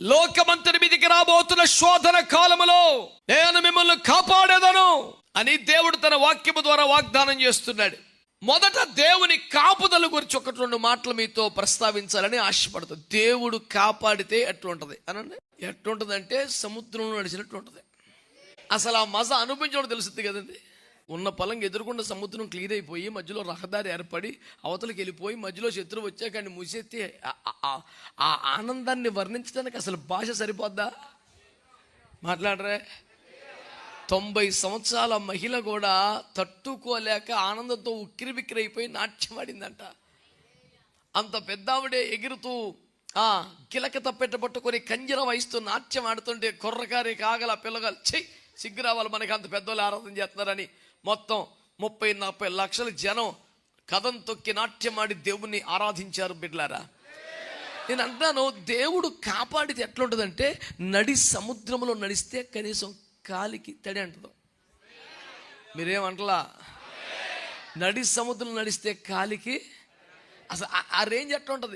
లోకమంతటి మీదికి రాబోతున్న శోధన కాలములో నేను మిమ్మల్ని కాపాడేదను అని దేవుడు తన వాక్యము ద్వారా వాగ్దానం చేస్తున్నాడు. మొదట దేవుని కాపుదల గురించి ఒకటి రెండు మాటలు మీతో ప్రస్తావించాలని ఆశపడుతుంది దేవుడు కాపాడితే ఎట్లుంటది? అనండి. ఎట్లుంటది అంటే సముద్రంలో నడిచినట్టు ఉంటుంది అసలు ఆ మజ అనుభవించడం తెలుస్తుంది కదండి? ఉన్న పొలం ఎదురుకుండా సముద్రం క్లియర్ అయిపోయి మధ్యలో రహదారి ఏర్పడి అవతలకి వెళ్ళిపోయి మధ్యలో శత్రువు వచ్చాక అని మూసేస్తే ఆ- ఆనందాన్ని వర్ణించడానికి అసలు భాష సరిపోద్దా? మాట్లాడరే. తొంభై సంవత్సరాల మహిళ కూడా తట్టుకోలేక ఆనందంతో ఉక్కిరి బిక్కిరి అయిపోయి నాట్యం ఆడిందంట. అంత పెద్ద ఆవిడే ఎగురుతూ ఆ గిలక తప్పెట్ట పట్టుకొని కంజర వహిస్తూ నాట్యం ఆడుతుంటే కుర్రకారి కాగల పిల్లగాలు చెయ్యి సిగ్గు రావాలి మనకి అంత పెద్దోళ్ళు ఆరాధన చేస్తున్నారని మొత్తం ముప్పై నలభై లక్షల జనం కథం తొక్కి నాట్యమాడి ఆడి దేవుణ్ణి ఆరాధించారు బిడ్లారా నేను అంటాను దేవుడు కాపాడితే ఎట్లుంటుందంటే నడి సముద్రంలో నడిస్తే కనీసం కాలికి తడి అంటదు. మీరేమంటలా? నడి సముద్రం నడిస్తే కాలికి అసలు ఆ- ఆ రేంజ్ ఎట్లా ఉంటుంది